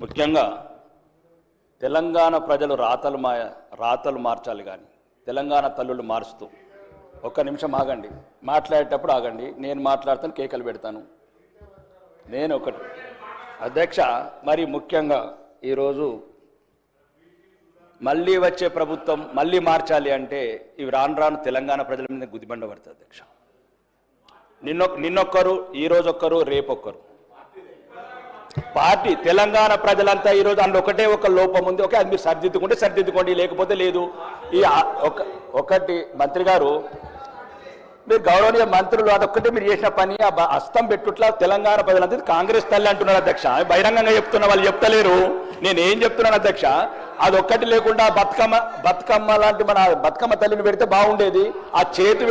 ముఖ్యంగా తెలంగాణ ప్రజలు రాతలు మా రాతలు మార్చాలి కానీ తెలంగాణ తల్లులు మారుస్తూ. ఒక్క నిమిషం ఆగండి. మాట్లాడేటప్పుడు ఆగండి. నేను మాట్లాడతాను కేకలు పెడతాను. నేను ఒకటి అధ్యక్ష మరి ముఖ్యంగా ఈరోజు మళ్ళీ వచ్చే ప్రభుత్వం మళ్ళీ మార్చాలి అంటే ఇవి రాను రాను తెలంగాణ ప్రజల మీద గుదిబండ పడుతుంది అధ్యక్ష. నిన్నొక్ నిన్నొక్కరు ఈరోజొక్కరు రేపొక్కరు. పార్టీ తెలంగాణ ప్రజలంతా ఈరోజు అందులో ఒకటే ఒక లోపం ఉంది. ఓకే అది మీరు సరిదిద్దుకుంటే సరిదిద్దుకోండి లేకపోతే లేదు. ఈ ఒకటి మంత్రి గారు మీరు గౌరవనీయ మంత్రులు అదొక్కటే మీరు చేసిన పని అస్తం పెట్టుట్లా తెలంగాణ ప్రజలంతా కాంగ్రెస్ తల్లి అంటున్నారు అధ్యక్ష. బహిరంగంగా చెప్తున్న వాళ్ళు చెప్తలేరు. నేను ఏం చెప్తున్నాను అధ్యక్ష? అదొక్కటి లేకుండా బతుకమ్మ బతుకమ్మ లాంటి మన బతుకమ్మ తల్లిని పెడితే బాగుండేది. ఆ చేతి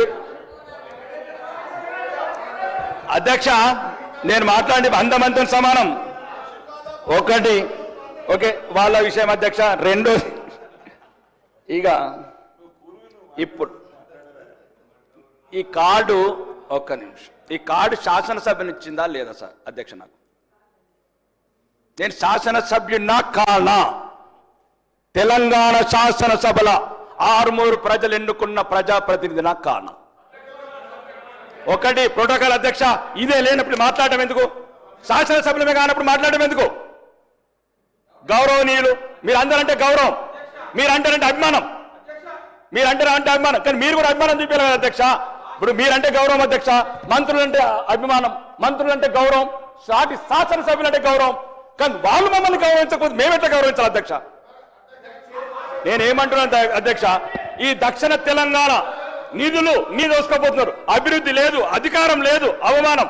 అధ్యక్ష నేను మాట్లాడి అందమంతం సమానం. ఒకటి. ఓకే వాళ్ళ విషయం అధ్యక్ష రెండు ఇక ఇప్పుడు. ఈ కార్డు ఒక్క నిమిషం. ఈ కార్డు శాసనసభ్యుని ఇచ్చిందా లేదా సార్ అధ్యక్ష నాకు? నేను శాసనసభ్యున్నా కానా? తెలంగాణ శాసనసభల ఆరుమూరు ప్రజలు ఎన్నుకున్న ప్రజాప్రతినిధినా కానా? ఒకటి ప్రోటోకాల్ అధ్యక్ష ఇదే లేనప్పుడు మాట్లాడటం ఎందుకు? శాసనసభ్యులమే కానప్పుడు మాట్లాడటం ఎందుకు? గౌరవనీయులు మీరు అందరంటే గౌరవం మీరంటారంటే అభిమానం. మీరు అంటే అభిమానం కానీ మీరు కూడా అభిమానం చూపించారు కదా అధ్యక్ష? ఇప్పుడు మీరంటే గౌరవం అధ్యక్ష మంత్రులంటే అభిమానం మంత్రులంటే గౌరవం సాటి శాసనసభ్యులంటే గౌరవం కానీ వాళ్ళు మమ్మల్ని గౌరవించకపోతే మేమెట్లా గౌరవించాలి అధ్యక్ష? నేనేమంటున్నాను అధ్యక్ష ఈ దక్షిణ తెలంగాణ నిధులు నీ దోసుకోపోతున్నారు అభివృద్ధి లేదు అధికారం లేదు అవమానం.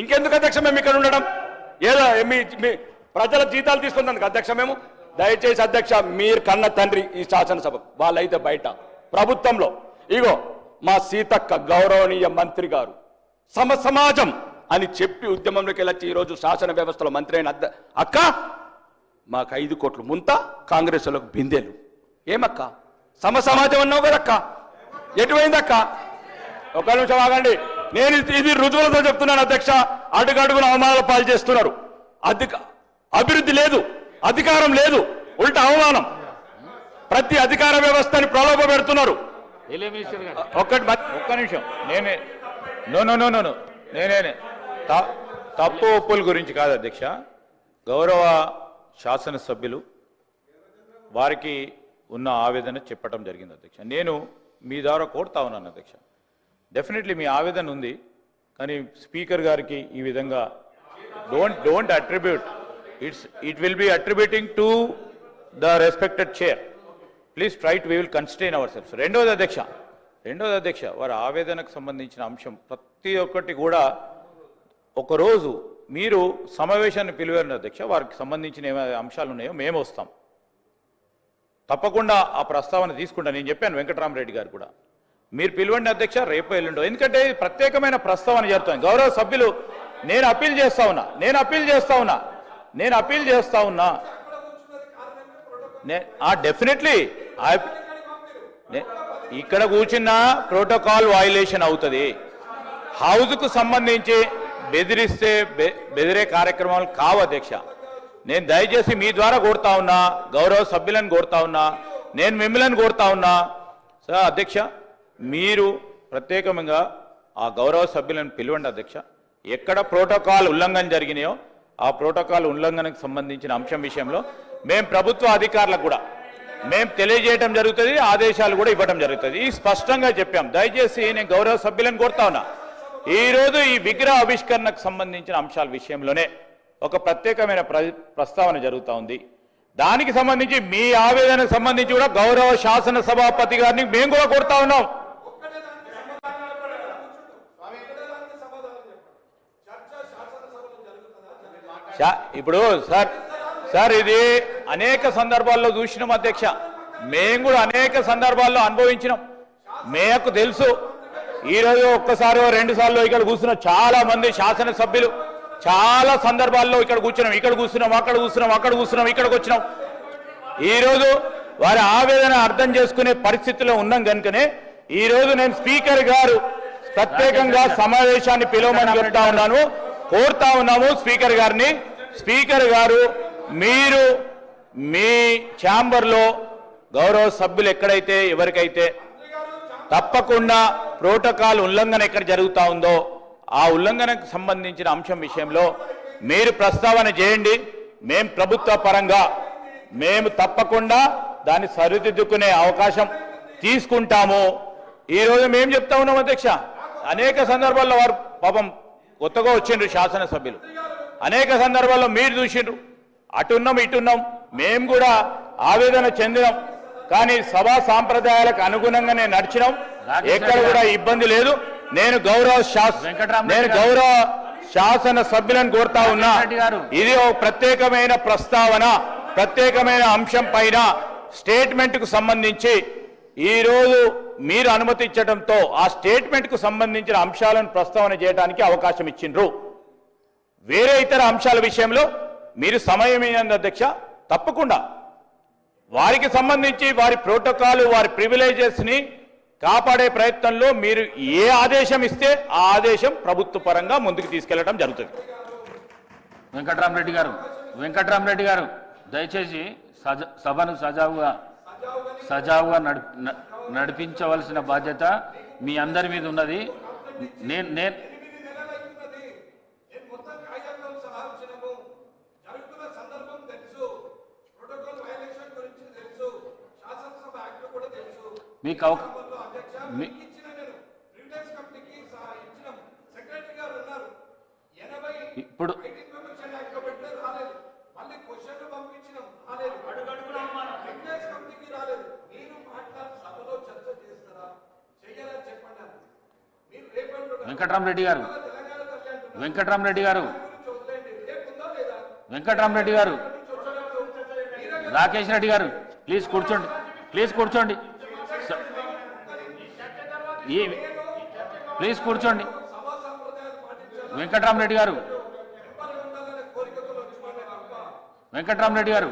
ఇంకెందుకు అధ్యక్ష మేము ఇక్కడ ఉండడం? ఏదో మీ మీ ప్రజల జీతాలు తీసుకున్నందుకు అధ్యక్ష మేము. దయచేసి అధ్యక్ష మీరు కన్న తండ్రి ఈ శాసనసభ వాళ్ళైతే బయట. ప్రభుత్వంలో ఇగో మా సీతక్క గౌరవనీయ మంత్రి గారు సమ సమాజం అని చెప్పి ఉద్యమంలోకి వెళ్ళొచ్చి ఈరోజు శాసన వ్యవస్థలో మంత్రి అయిన అద్ద- అక్క మాకు ఐదు కోట్లు ముంత కాంగ్రెస్లకు బిందెలు. ఏమక్క? సమ సమాజం అన్నావు కదక్క? ఎటువైందక్క? ఒక నిమిషం ఆగండి. నేను ఇది- ఇది రుజువులతో చెప్తున్నాను అధ్యక్ష. అడుగడుగున అవమానాల పాలు చేస్తున్నారు. అధిక అభివృద్ధి లేదు అధికారం లేదు ఉల్టా అవమానం. ప్రతి అధికార వ్యవస్థని ప్రలోభ పెడుతున్నారు. ఒక్కటి ఒక్క నిమిషం. నేనే no no no no no. నేనే త- తప్పు ఒప్పుల గురించి కాదు అధ్యక్ష. గౌరవ శాసనసభ్యులు వారికి ఉన్న ఆవేదన చెప్పడం జరిగింది అధ్యక్ష. నేను మీ ద్వారా కోరుతా ఉన్నాను అధ్యక్ష. డెఫినెట్లీ మీ ఆవేదన ఉంది కానీ స్పీకర్ గారికి ఈ విధంగా don't don't attribute it's it will be attributing to the respected chair please trite we will constrain our self రెండోది అధ్యక్ష. రెండోది అధ్యక్ష వారి ఆవేదనకు సంబంధించిన అంశం. ప్రతి ఒక్కటి కూడా ఒకరోజు మీరు సమావేశాన్ని పిలివారు అధ్యక్ష. వారికి సంబంధించిన ఏమైనా అంశాలు ఉన్నాయో మేము వస్తాం. తప్పకుండా ఆ ప్రస్తావన తీసుకుంటా. నేను చెప్పాను వెంకటరామరెడ్డి గారు కూడా. మీరు పిలవండి అధ్యక్ష రేపు ఎల్లుండో. ఎందుకంటే ప్రత్యేకమైన ప్రస్తావన జరుగుతుంది గౌరవ సభ్యులు నేను అప్పీల్ చేస్తా ఉన్నా. నేను అప్పీల్ చేస్తా ఉన్నా. నేను అప్పీల్ చేస్తా ఉన్నా. డెఫినెట్లీ ఇక్కడ కూర్చున్న ప్రోటోకాల్ వయలేషన్ అవుతుంది. హౌస్కు సంబంధించి బెదిరిస్తే బెదిరే కార్యక్రమాలు కావు అధ్యక్ష. నేను దయచేసి మీ ద్వారా కోరుతా ఉన్నా గౌరవ సభ్యులను కోరుతా ఉన్నా నేను మిమ్మల్ని కోరుతా ఉన్నా. సార్ అధ్యక్ష మీరు ప్రత్యేకంగా ఆ గౌరవ సభ్యులను పిలవండి అధ్యక్ష. ఎక్కడ ప్రోటోకాల్ ఉల్లంఘన జరిగినాయో ఆ ప్రోటోకాల్ ఉల్లంఘనకు సంబంధించిన అంశం విషయంలో మేము ప్రభుత్వ అధికారులకు కూడా మేము తెలియజేయడం జరుగుతుంది ఆదేశాలు కూడా ఇవ్వడం జరుగుతుంది. ఈ స్పష్టంగా చెప్పాం. దయచేసి నేను గౌరవ సభ్యులను కోరుతా ఉన్నా. ఈ రోజు ఈ విగ్రహ ఆవిష్కరణకు సంబంధించిన అంశాల విషయంలోనే ఒక ప్రత్యేకమైన ప్ర- ప్రస్తావన జరుగుతూ ఉంది. దానికి సంబంధించి మీ ఆవేదనకు సంబంధించి కూడా గౌరవ శాసన సభాపతి గారిని మేము కూడా కోరుతా ఉన్నాం. ఇప్పుడు సార్ సార్ ఇది అనేక సందర్భాల్లో చూసినాం అధ్యక్ష. మేము కూడా అనేక సందర్భాల్లో అనుభవించినాం. మేకు తెలుసు ఈరోజు ఒక్కసారి రెండు సార్లు ఇక్కడ కూర్చున్న చాలా మంది శాసనసభ్యులు చాలా సందర్భాల్లో ఇక్కడ కూర్చున్నాం. ఇక్కడ కూర్చున్నాం అక్కడ కూర్చున్నాం అక్కడ కూర్చున్నాం ఇక్కడికి వచ్చినాం. ఈరోజు వారి ఆవేదన అర్థం చేసుకునే పరిస్థితిలో ఉన్నాం కనుకనే ఈ రోజు నేను స్పీకర్ గారు ప్రత్యేకంగా సమావేశాన్ని పిలవమని చెప్తా ఉన్నాను. కోరుతా ఉన్నాము స్పీకర్ గారిని. స్పీకర్ గారు మీరు మీ ఛాంబర్లో గౌరవ సభ్యులు ఎక్కడైతే ఎవరికైతే తప్పకుండా ప్రోటోకాల్ ఉల్లంఘన ఎక్కడ జరుగుతూ ఉందో ఆ ఉల్లంఘనకు సంబంధించిన అంశం విషయంలో మీరు ప్రస్తావన చేయండి. మేము ప్రభుత్వ పరంగా మేము తప్పకుండా దాన్ని సరిదిద్దుకునే అవకాశం తీసుకుంటాము. ఈరోజు మేము చెప్తా ఉన్నాం అధ్యక్ష. అనేక సందర్భాల్లో వారు పాపం కొత్తగా వచ్చిండ్రు శాసనసభ్యులు. అనేక సందర్భాల్లో మీరు చూసిండ్రు. అటున్నాం ఇటున్నాం మేము కూడా ఆవేదన చెందినాం. కానీ సభా సాంప్రదాయాలకు అనుగుణంగానే నడిచినాం. ఎక్కడ కూడా ఇబ్బంది లేదు. నేను గౌరవ నేను గారు. గౌరవ శాసన సభ్యులను కోరుతా ఉన్నా. ఇది ఒక ప్రత్యేకమైన ప్రస్తావన ప్రత్యేకమైన అంశం పైన స్టేట్మెంట్కు సంబంధించి ఈ రోజు మీరు అనుమతి ఇచ్చడంతో ఆ స్టేట్మెంట్కు సంబంధించిన అంశాలను ప్రస్తావన చేయడానికి అవకాశం ఇచ్చిండ్రు. వేరే ఇతర అంశాల విషయంలో మీరు సమయమైన అధ్యక్ష తప్పకుండా. వారికి సంబంధించి వారి ప్రోటోకాల్ వారి ప్రివిలేజెస్ని కాపాడే ప్రయత్నంలో మీరు ఏ ఆదేశం ఇస్తే ఆ ఆదేశం ప్రభుత్వ పరంగా ముందుకు తీసుకెళ్ళడం జరుగుతుంది. వెంకట్రామరెడ్డి గారు వెంకట్రామరెడ్డి గారు దయచేసి సజ సభను సజావుగా సజావుగా నడి నడిపించవలసిన బాధ్యత మీ అందరి మీద ఉన్నది. నేను నేను జరుగుతున్న సందర్భం తెలుసు ప్రోటోకాల్ వైలేషన్ గురించి తెలుసు శాసనసభ యాక్ట్ కూడా తెలుసు మీకు అవ మీ- ఇచ్చిన నేను ప్రివిలేజ్ కమిటీకి సహా ఇచ్చిన సెక్రటరీ గారు ఉన్నారు ఎనభై ఇప్పుడు రైటింగ్ కమిషన్ యాక్ట్ పెడితే రాలేదు మళ్ళీ క్వశ్చన్లు పంపించినాం రాలేదు ప్రివిలేజ్ కమిటీకి రాలేదు మీరు మాట్లాడి సభలో చర్చ చేస్తారా చెయ్యాలని చెప్పండి అన్నారు. మీరు రేపటి వెంకట్రామరెడ్డి గారు. తెలంగాణ వెంకట్రామరెడ్డి గారు. గురించి వెంకట్రామరెడ్డి గారు. రాకేష్ రెడ్డి గారు. ప్లీజ్ కూర్చోండి. ప్లీజ్ కూర్చోండి. ఈ ప్లీజ్ కూర్చోండి. వెంకట్రామరెడ్డి గారు. వెంకట్రామరెడ్డి గారు.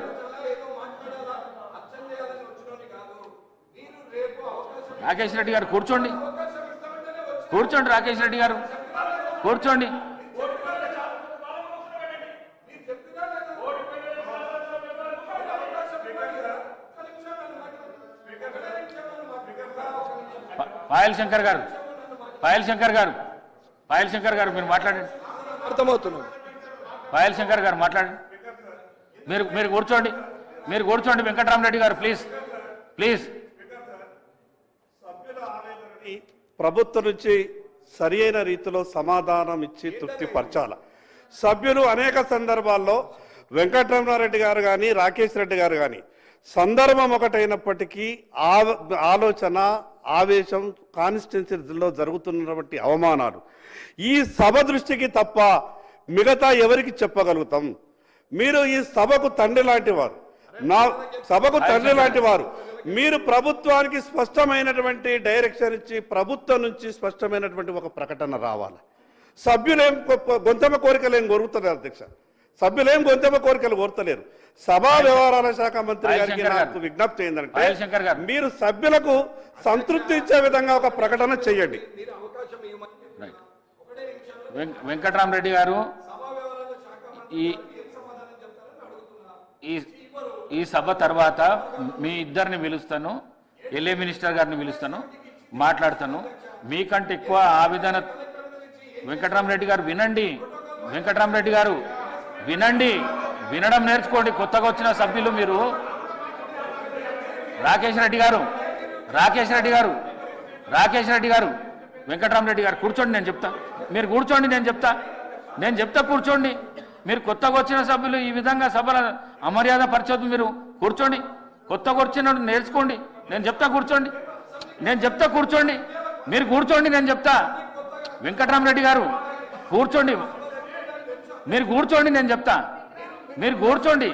రాకేష్ రెడ్డి గారు కూర్చోండి. కూర్చోండి రాకేష్ రెడ్డి గారు. కూర్చోండి. పాయల్ శంకర్ గారు. పాయల్ శంకర్ గారు. పాయల్ శంకర్ గారు మీరు మాట్లాడండి. అర్థమవుతున్నాం. పాయల్ శంకర్ గారు మాట్లాడండి. మీరు మీరు కూర్చోండి. మీరు కూర్చోండి వెంకటరామరెడ్డి గారు ప్లీజ్. ప్లీజ్. ప్రభుత్వం నుంచి సరి అయిన రీతిలో సమాధానం ఇచ్చి తృప్తిపరచాల సభ్యులు అనేక సందర్భాల్లో వెంకటరమణారెడ్డి గారు కానీ రాకేష్ రెడ్డి గారు కానీ సందర్భం ఒకటైనప్పటికీ ఆలోచన ఆవేశం కాన్స్టిట్యున్సీలో జరుగుతున్నటువంటి అవమానాలు. ఈ సభ దృష్టికి తప్ప మిగతా ఎవరికి చెప్పగలుగుతాం? మీరు ఈ సభకు తండ్రి లాంటి వారు. నా సభకు తండ్రి లాంటి వారు. మీరు ప్రభుత్వానికి స్పష్టమైనటువంటి డైరెక్షన్ ఇచ్చి ప్రభుత్వం నుంచి స్పష్టమైనటువంటి ఒక ప్రకటన రావాలి. సభ్యులేం గొంతెమ్మ కోరికలు ఏం కోరుతున్నారు అధ్యక్ష? సభ్యులేం గొంతెమ్మ కోరికలు కోరతలేరు. సభా వ్యవహారాల శాఖ మంత్రి గారికి నాకు. విజ్ఞప్తి ఏంటంటే పాయల్ శంకర్ గారు. మీరు సభ్యులకు సంతృప్తి ఇచ్చే విధంగా ఒక ప్రకటన చేయండి. వెంకటరామరెడ్డి గారు ఈ ఈ సభ తర్వాత మీ ఇద్దరిని పిలుస్తాను ఎల్ఏ మినిస్టర్ గారిని పిలుస్తాను మాట్లాడతాను. మీకంటే ఎక్కువ ఆవేదన వెంకటరామరెడ్డి గారు వినండి. వెంకటరామరెడ్డి గారు వినండి. వినడం నేర్చుకోండి. కొత్తగా వచ్చిన సభ్యులు మీరు. రాకేష్ రెడ్డి గారు రాకేష్ రెడ్డి గారు రాకేష్ రెడ్డి గారు వెంకటరామరెడ్డి గారు కూర్చోండి నేను చెప్తా. మీరు కూర్చోండి నేను చెప్తా. నేను చెప్తా కూర్చోండి. మీరు కొత్తగా వచ్చిన సభ్యులు ఈ విధంగా సభల అమర్యాద పరిచొద్దు మీరు కూర్చోండి. కొత్తగా వచ్చిన నేర్చుకోండి. నేను చెప్తా కూర్చోండి. నేను చెప్తా కూర్చోండి. మీరు కూర్చోండి నేను చెప్తా. వెంకటరామరెడ్డి గారు కూర్చోండి. మీరు కూర్చోండి నేను చెప్తా. మీరు కూర్చోండి.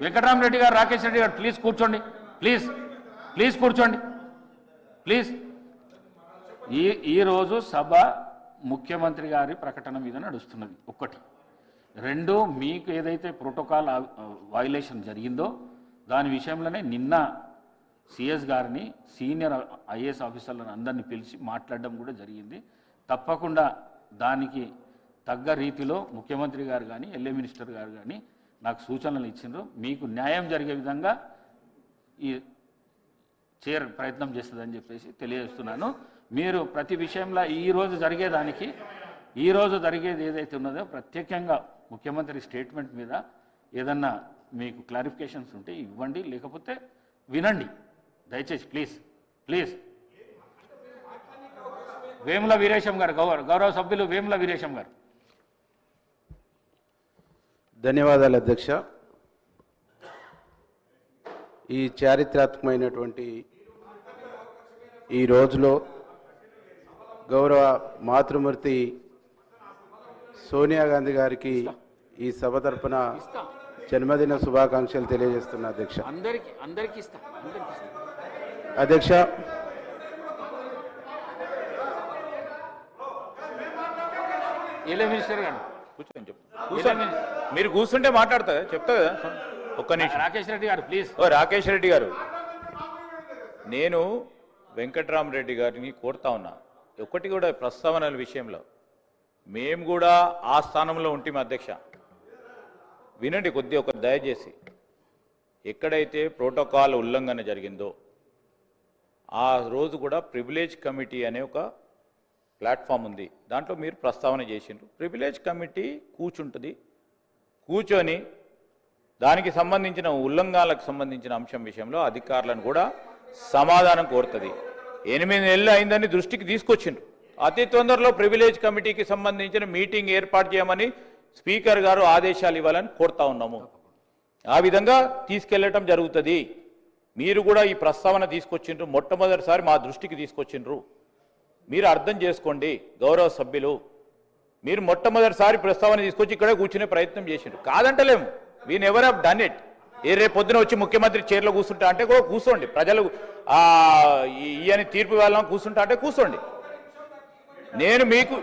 వెంకటరామరెడ్డి గారు రాకేష్ రెడ్డి గారు ప్లీజ్ కూర్చోండి. ప్లీజ్ ప్లీజ్ కూర్చోండి. ప్లీజ్. ఈ ఈరోజు సభ ముఖ్యమంత్రి గారి ప్రకటన మీద నడుస్తున్నది. ఒక్కటి. రెండు మీకు ఏదైతే ప్రోటోకాల్ వైలేషన్ జరిగిందో దాని విషయంలోనే నిన్న సిఎస్ గారిని సీనియర్ ఐఏఎస్ ఆఫీసర్లను అందరినీ పిలిచి మాట్లాడడం కూడా జరిగింది. తప్పకుండా దానికి తగ్గ రీతిలో ముఖ్యమంత్రి గారు కానీ ఎల్ఏ మినిస్టర్ గారు కానీ నాకు సూచనలు ఇచ్చిండ్రు. మీకు న్యాయం జరిగే విధంగా ఈ చేర ప్రయత్నం చేస్తుందని చెప్పేసి తెలియజేస్తున్నాను. మీరు ప్రతి విషయంలో ఈరోజు జరిగేదానికి ఈ రోజు జరిగేది ఏదైతే ఉన్నదో ప్రత్యేకంగా ముఖ్యమంత్రి స్టేట్మెంట్ మీద ఏదన్నా మీకు క్లారిఫికేషన్స్ ఉంటే ఇవ్వండి లేకపోతే వినండి. దయచేసి ప్లీజ్ ప్లీజ్. వేముల వీరేశం గారు గౌరవ గౌరవ సభ్యులు వేముల వీరేశం గారు. ధన్యవాదాలు అధ్యక్ష. ఈ చారిత్రాత్మకమైనటువంటి ఈ రోజులో గౌరవ మాతృమూర్తి సోనియా గాంధీ గారికి ఈ సభ తరపున జన్మదిన శుభాకాంక్షలు తెలియజేస్తున్నా అధ్యక్ష. అందరికి అందరికి ఇస్తా అందరికి ఇస్తా. అధ్యక్ష. మినిస్టర్ గారు. మీరు కూర్చుంటే మాట్లాడతా చెప్తా కదా ఒక్క నిమిషం. రాకేష్ రెడ్డి గారు ప్లీజ్. ఓ రాకేష్ రెడ్డి గారు. నేను వెంకట్రామరెడ్డి గారిని కోరుతా ఉన్నా. ఒక్కటి కూడా ప్రస్తావనల విషయంలో. మేము కూడా ఆ స్థానంలో ఉంటాం అధ్యక్ష. వినండి కొద్ది ఒక దయచేసి. ఎక్కడైతే ప్రోటోకాల్ ఉల్లంఘన జరిగిందో ఆ రోజు కూడా ప్రివిలేజ్ కమిటీ అనే ఒక ప్లాట్ఫామ్ ఉంది. దాంట్లో మీరు ప్రస్తావన చేసిండ్రు. ప్రివిలేజ్ కమిటీ కూర్చుంటుంది కూర్చొని దానికి సంబంధించిన ఉల్లంఘనలకు సంబంధించిన అంశం విషయంలో అధికారులను కూడా సమాధానం కోరుతుంది. ఎనిమిది నెలలు అయిందని దృష్టికి తీసుకొచ్చిండ్రు. అతి తొందరలో ప్రివిలేజ్ కమిటీకి సంబంధించిన మీటింగ్ ఏర్పాటు చేయమని స్పీకర్ గారు ఆదేశాలు ఇవ్వాలని కోరుతా ఉన్నాము. ఆ విధంగా తీసుకెళ్ళటం జరుగుతుంది. మీరు కూడా ఈ ప్రస్తావన తీసుకొచ్చిండ్రు. మొట్టమొదటిసారి మా దృష్టికి తీసుకొచ్చిండ్రు. మీరు అర్థం చేసుకోండి గౌరవ సభ్యులు. మీరు మొట్టమొదటిసారి ప్రస్తావన తీసుకొచ్చి ఇక్కడే కూర్చునే ప్రయత్నం చేసిండ్రు. కాదంటలేము we never have done it ఏ రేపు పొద్దున వచ్చి ముఖ్యమంత్రి చైర్లో కూర్చుంటా అంటే కూడా కూర్చోండి. ప్రజలు ఈ- అని తీర్పు వెళ్ళాలని కూర్చుంటా అంటే కూర్చోండి. నేను మీకు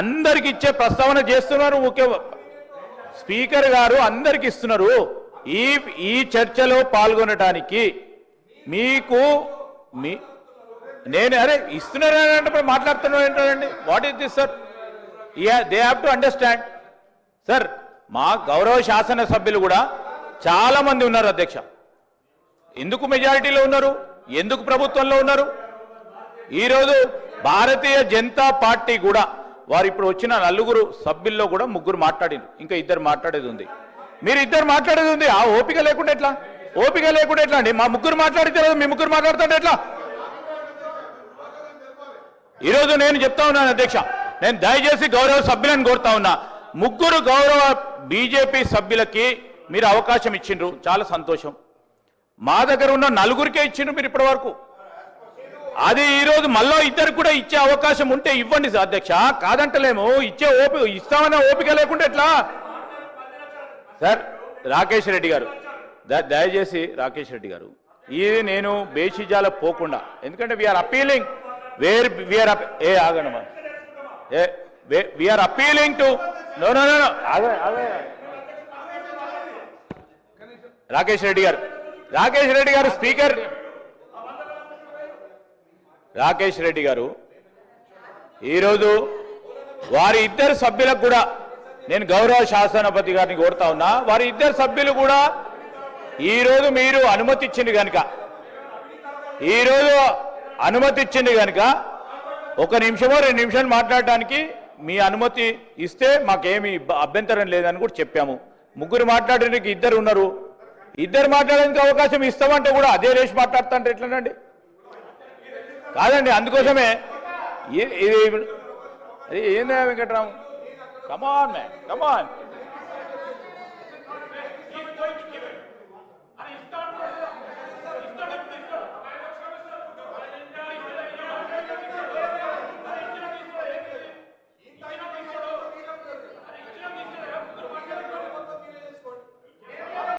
అందరికి ఇచ్చే ప్రస్తావన చేస్తున్నారు ముఖ్య స్పీకర్ గారు అందరికి ఇస్తున్నారు. ఈ ఈ చర్చలో పాల్గొనడానికి మీకు మీ నేను అరే ఇస్తున్నారు అని అంటే ఏంటండి? What is this sir they have to understand sir మా గౌరవ శాసన సభ్యులు కూడా చాలా మంది ఉన్నారు అధ్యక్ష. ఎందుకు మెజారిటీలో ఉన్నారు? ఎందుకు ప్రభుత్వంలో ఉన్నారు? ఈరోజు భారతీయ జనతా పార్టీ కూడా వారు ఇప్పుడు వచ్చిన నలుగురు సభ్యుల్లో కూడా ముగ్గురు మాట్లాడింది ఇంకా ఇద్దరు మాట్లాడేది ఉంది. మీరు ఇద్దరు మాట్లాడేది ఉంది. ఆ ఓపిక లేకుండా ఎట్లా? ఓపిక లేకుండా ఎట్లా అండి? మా ముగ్గురు మాట్లాడితే మీ ముగ్గురు మాట్లాడుతుంటే ఎట్లా? ఈరోజు నేను చెప్తా ఉన్నాను అధ్యక్ష. నేను దయచేసి గౌరవ సభ్యులను కోరుతా ఉన్నా. ముగ్గురు గౌరవ బీజేపీ సభ్యులకి మీరు అవకాశం ఇచ్చిండ్రు. చాలా సంతోషం. మా దగ్గర ఉన్న నలుగురికే ఇచ్చిండ్రు మీరు ఇప్పటి వరకు. అది ఈరోజు మళ్ళీ ఇద్దరు కూడా ఇచ్చే అవకాశం ఉంటే ఇవ్వండి సార్ అధ్యక్ష. కాదంటలేము. ఇచ్చే ఓపిక ఇస్తామనే ఓపిక లేకుండా ఎట్లా? సార్ రాకేష్ రెడ్డి గారు. ద- దయచేసి రాకేష్ రెడ్డి గారు. ఇది నేను బేషిజాల పోకుండా. ఎందుకంటే వీఆర్ అపీలింగ్ వేర్ వీఆర్ ఏ ఆగండి ఏ we're appealing to no no no ఆగే ఆగే రాకేష్ రెడ్డి గారు. రాకేష్ రెడ్డి గారు స్పీకర్. రాకేష్ రెడ్డి గారు ఈరోజు వారి ఇద్దరు సభ్యులకు కూడా నేను గౌరవ శాసనపతి గారిని కోరుతా ఉన్నా వారి ఇద్దరు సభ్యులు కూడా ఈరోజు మీరు అనుమతి ఇచ్చింది కనుక ఈరోజు అనుమతి ఇచ్చింది కనుక ఒక నిమిషమో రెండు నిమిషాలు మాట్లాడటానికి మీ అనుమతి ఇస్తే మాకేమి అభ్యంతరం లేదని కూడా చెప్పాము. ముగ్గురు మాట్లాడడానికి ఇద్దరు ఉన్నారు. ఇద్దరు మాట్లాడడానికి అవకాశం ఇస్తామంటే కూడా అదే రేసి మాట్లాడుతుంటే ఎట్లనండి? కాదండి అందుకోసమే ఇది అది ఏందా వెంకట్రామ్ కమాన్ మ్యాన్ కమాన్